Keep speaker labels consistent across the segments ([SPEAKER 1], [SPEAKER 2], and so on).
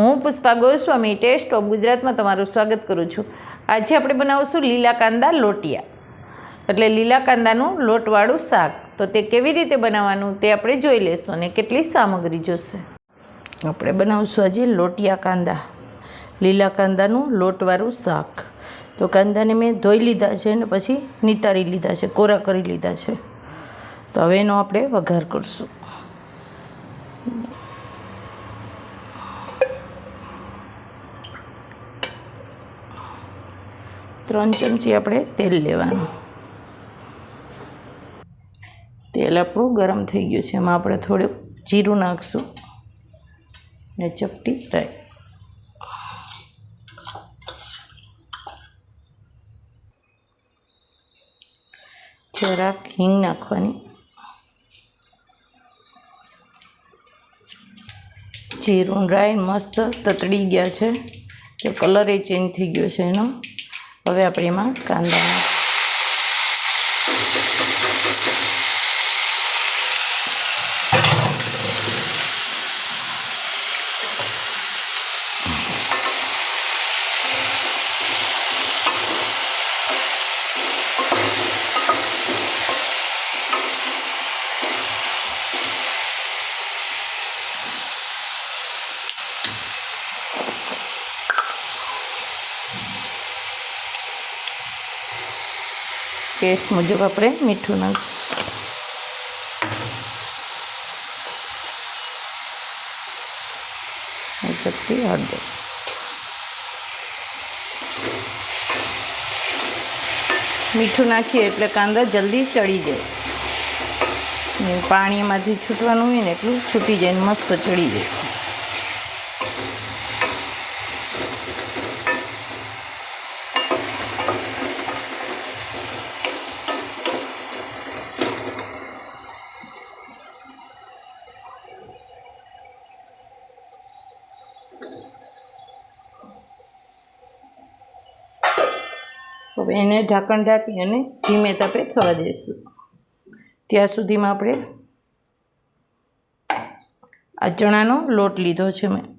[SPEAKER 1] હું Pushpa Goswami test of ગુજરાતમાં તમારું સ્વાગત કરું છું. આજે આપણે બનાવશું લીલા કાંદા લોટિયા. એટલે લીલા કાંદાનું લોટવાળું શાક. તો તે કેવી રીતે બનાવવાનું તે આપણે જોઈ લઈશું અને કેટલી સામગ્રી જોશે. આપણે બનાવશું આજે લોટિયા કાંદા. લીલા કાંદાનું લોટવાળું શાક. તો કાંદાને મેં ધોઈ લીધા છે અને પછી નિતારી લીધા છે, કોરા કરી લીધા છે. તો હવે એનો આપણે વઘાર કરશું. ત્રણ ચમચી આપણે તેલ લેવાનું. તેલ આપણું ગરમ થઈ ગયું છે. એમાં આપણે થોડુંક જીરું નાખશું ને ચપટી રાઈ જરાક હિંગ નાખવાની. જીરું રાઈ મસ્ત તતડી ગયા છે. તો કલર એ ચેન્જ થઈ ગયો છે એનો. હવે આપણે એમાં કાંદા નાખ- ટેસ્ટ મુજબ આપણે મીઠું નાખીશું. ચપટી હળદર મીઠું નાખીએ એટલે કાંદા જલ્દી ચડી જાય. પાણીમાંથી છૂટવાનું હોય ને એટલું છૂટી જાય મસ્ત ચડી જાય. હવે એને ઢાંકણ ઢાંકી અને ધીમે તાપે થવા દઈશું ત્યાં સુધીમાં આપણે આ ચણાનો લોટ લીધો છે મેં.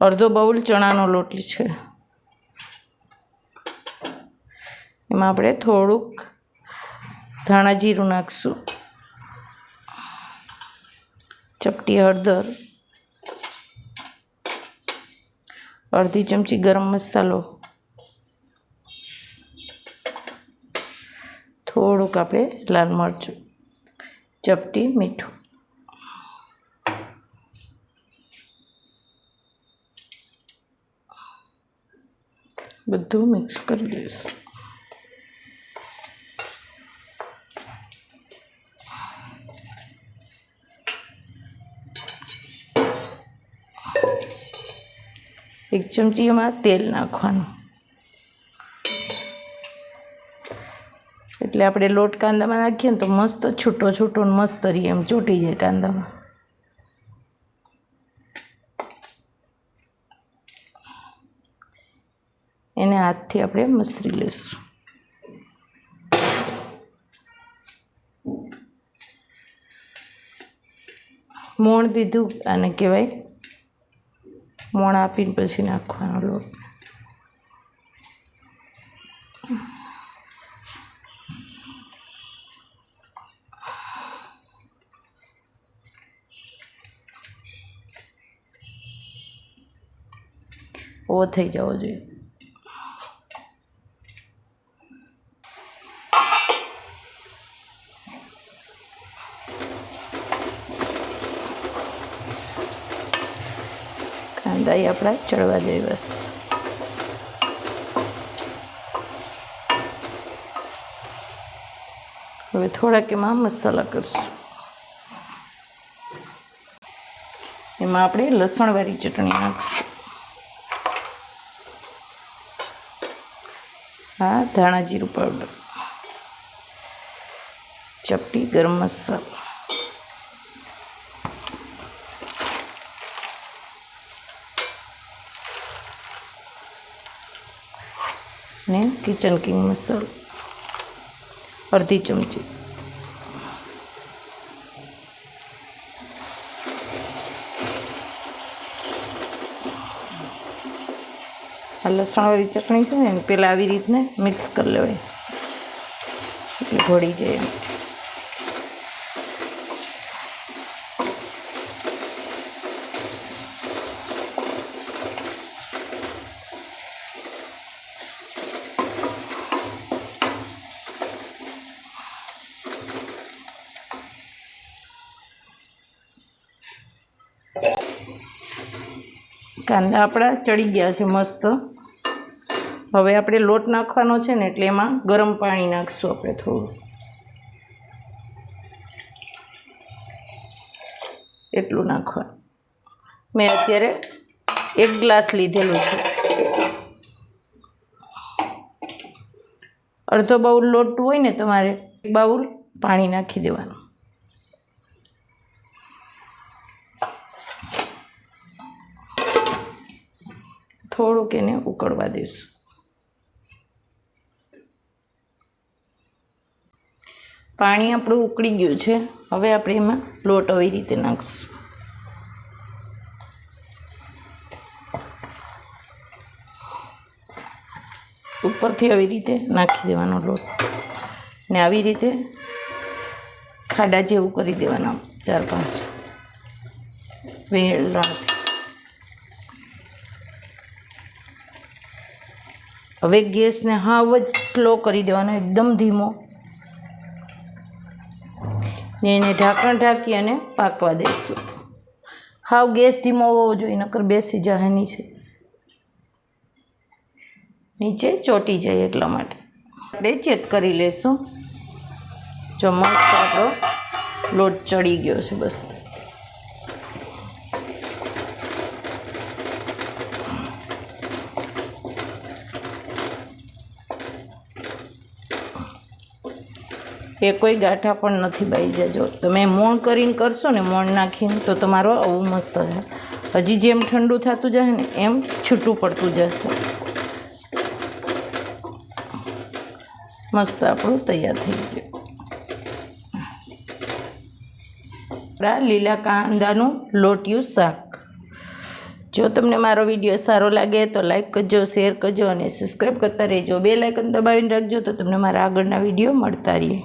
[SPEAKER 1] અડધો બાઉલ ચણાનો લોટ છે. એમાં આપણે થોડુંક ધાણા જીરું નાખશું. ચપટી હળદર. અડધી ચમચી ગરમ મસાલો. થોડુંક આપણે લાલ મરચું ચપટી મીઠું. બધું મિક્સ કરી દઈશું એક ચમચી એમાં તેલ નાખવાનું. એટલે આપણે લોટ કાંદામાં નાખીએ ને તો મસ્ત છૂટો છૂટો ને મસ્ત રહી એમ ચોટી જાય કાંદામાં. એને હાથથી આપણે મસરી લઈશું. મોણ દીધું, આને કહેવાય મોણ આપીને પછી નાખવાનો. લોટ ઓ થઈ જવો જોઈએ. એ આપણા ચડવા જોઈએ બસ. હવે થોડાક એમાં મસાલા કરશું. એમાં આપણે લસણવાળી ચટણી નાખશું. હા, ધાણા જીરું પાવડર. ચપટી ગરમ મસાલો. ને કિચન કિંગ મસાલો. અડધી ચમચી. આ લસણવાળી ચટણી છે ને પહેલાં આવી રીતને મિક્સ કરી લેવાય. એટલે ઘોળી જાય કાંદા આપણા ચડી ગયા છે મસ્ત. હવે આપણે લોટ નાખવાનો છે ને એટલે એમાં ગરમ પાણી નાખશું આપણે થોડું. એટલું નાખવાનું. મેં અત્યારે એક ગ્લાસ લીધેલું છે. અડધો બાઉલ લોટ હોય ને તમારે, એક બાઉલ પાણી નાખી દેવાનું. થોડુંક એને ઉકળવા દઈશું પાણી આપણું ઉકળી ગયું છે. હવે આપણે એમાં લોટ આવી રીતે નાખશું. ઉપરથી આવી રીતે નાખી દેવાનો લોટ. ને આવી રીતે ખાડા જેવું કરી દેવાના ચાર પાંચ. વેળાથી હવે ગેસને હાવ જ સ્લો કરી દેવાનો, એકદમ ધીમો. ને એને ઢાંકણ ઢાંકી અને પાકવા દઈશું હાવ ગેસ ધીમો હોવો જોઈએ, નકર બેસી જાય નીચે. નીચે ચોટી જાય એટલા માટે. આપણે ચેક કરી લેશું. જો મસ્ત આપણો લોટ ચડી ગયો છે, બસ. એ કોઈ ગાંઠા પણ નથી બાઈ જજો તમે મોણ કરીને કરશો ને મોણ નાખીને તો તમારો આવું મસ્ત છે હજી જેમ ઠંડુ થતું જાય ને એમ છૂટું પડતું જશે. મસ્ત આપણું તૈયાર થઈ ગયું. આપણા લીલા કાંદાનું લોટિયું શાક. જો તમને મારો વીડિયો સારો લાગે તો લાઇક કરજો, શેર કરજો અને સબસ્ક્રાઈબ કરતા રહેજો. બે લાઇકન દબાવીને રાખજો તો તમને મારા આગળના વીડિયો મળતા રહીએ.